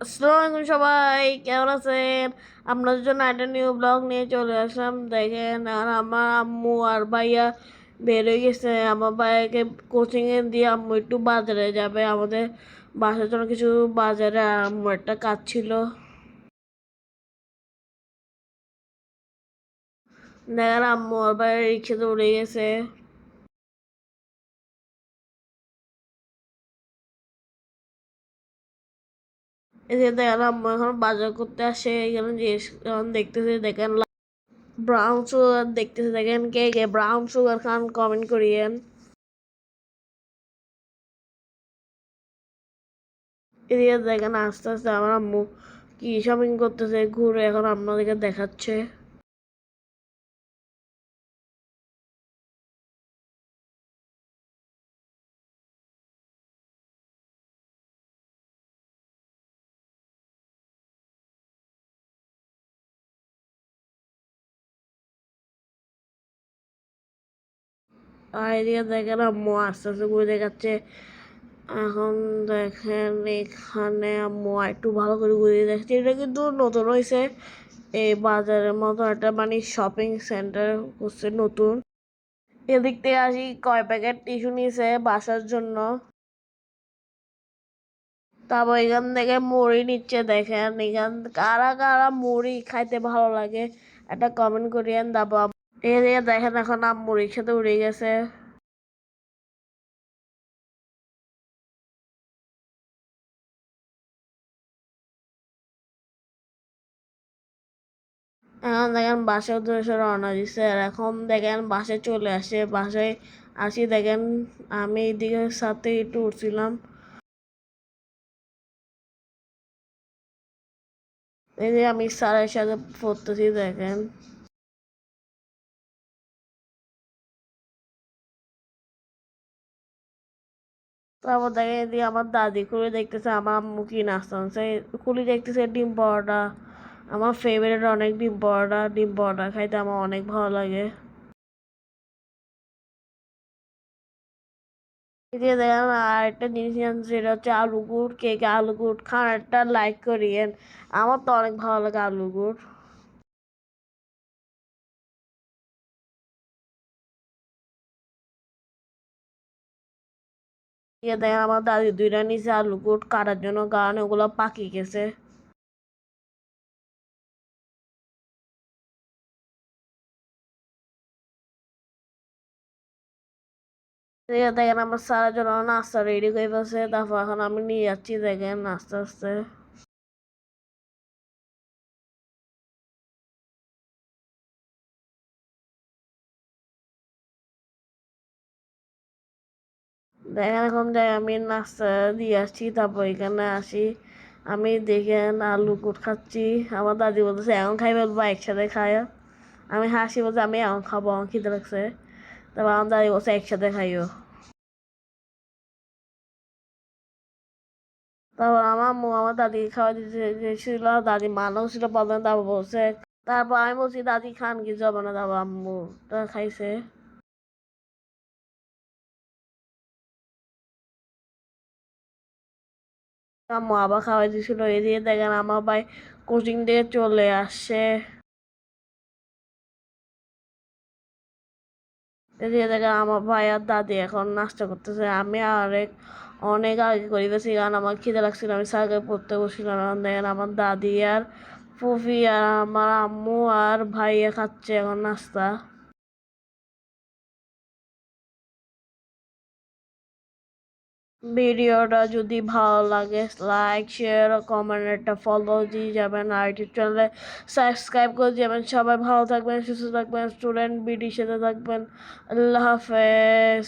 আসসালামু সবাই, কেমন আছেন? আপনাদের জন্য একটা নিউ ব্লগ নিয়ে চলে আসলাম। দেখেন, আর আমার আম্মু আর ভাইয়া বের হয়ে গেছে। আমার ভাইয়াকে কোচিংয়ে দিয়ে আম্মু একটু বাজারে যাবে। আমাদের বাসার জন্য কিছু বাজারে আম্মু একটা কাজ ছিল। দেখেন, আম্মু আর ভাইয়া রিক্সাতে উড়ে গেছে। যে দেখেন আম্মু এখন বাজার করতে আসে, এখানে জিনিস এখন দেখতেছে দেখেন ব্রাউন সুগার দেখতেছে, দেখেন কে কে ব্রাউন সুগার খান কমেন্ট করিয়েন। এদিকে দেখেন আস্তে আস্তে আমার আম্মু কি শপিং করতেছে, ঘুরে এখন আপনাদেরকে দেখাচ্ছে। আর এদিকে দেখেন আম্মু আস্তে আস্তে ঘুরে দেখাচ্ছে। এখন দেখেন এখানে আম্মু একটু ভালো করে ঘুরিয়ে দেখছে এটা কিন্তু নতুন হয়েছে এই বাজারের মতো একটা মানে শপিং সেন্টার হচ্ছে নতুন। এদিক থেকে আসি, কয় প্যাকেট টিস্যু নিয়েছে বাসার জন্য। তারপর এখান থেকে মুড়ি নিচ্ছে দেখেন। এখান কারা কারা মুড়ি খাইতে ভালো লাগে, একটা কমেন্ট করিয়েন। তারপর এই দিয়ে দেখেন এখন আম্মু রিক্সাতে উড়ে গেছে। এখন দেখেন বাসে উদ্দেশ্যে রওনা দিচ্ছে আর এখন দেখেন বাসে চলে আসে। বাসে আসি দেখেন আমি এইদিকে সাথে একটু উঠছিলাম। এই যে আমি স্যারের সাথে পড়তেছি দেখেন। তারপর দেখে এদিকে আমার দাদি খুলে দেখতেছে, আমার আম্মু কি নাস্তা আনছে দেখতেছে ডিম পরোটা। আমার ফেভারিট অনেক ডিম পরোটা ডিম পরোটা খাইতে আমার অনেক ভালো লাগে। এদিকে দেখেন আর একটা জিনিস সেটা হচ্ছে আলু গুড়, কে কে আলু গুড় খান, একটা লাইক করিয়েন। আমার তো অনেক ভালো লাগে আলু গুড়। ইয়ে দেখেন আমার দাদি দুইটা নিচে আলু গুট, কাটার জন্য কারণ ওগুলো পাকি গেছে। দেখেন আমার সারা জন্য নাস্তা রেডি করে তারপর এখন আমি নিয়ে যাচ্ছি, দেখেন আস্তে আস্তে দেখেন এখন যাই আমি নাস্তা দিয়ে আসছি, তারপর এখানে আসি। আমি দেখেন আলু কুট খাচ্ছি। আমার দাদি বলতেছে এখন খাই বলব একসাথে খায়। আমি হাসি বলতে আমি এখন খাব, আমার খিদে লাগছে। তারপর আমার দাদি বলছে, একসাথে খাইও। তারপর আমার মু, আমার দাদি খাওয়া দিতে ছিল দাদি মানাও ছিল প্রথমে তারপর বলছে, তারপর আমি বলছি, দাদি খান কি যাব না তারপর আম্মু, তা খাইছে। আম্মু আবার খাওয়াই দিয়েছিল এদিকে দেখেন আমার ভাই কোচিং থেকে চলে আসছে এদিকে দেখেন আমার ভাই আর দাদি এখন নাস্তা করতেছে। আমি আরেক অনেক আগে করে কারণ আমার খিদে লাগছিল, আমি সাইকেল পড়তে বসছিলাম। দেখেন আমার দাদি আর ফুফি আর আমার আম্মু আর ভাইয়া খাচ্ছে এখন নাস্তা। ভিডিওটা যদি ভালো লাগে লাইক শেয়ার কমেন্ট একটা ফলো দিয়ে যাবেন, আর ইউটিউব চ্যানেলে সাবস্ক্রাইব করে যাবেন। সবাই ভালো থাকবেন, সুস্থ থাকবেন স্টুডেন্ট বিডির সাথে থাকবেন। আল্লাহ হাফেজ।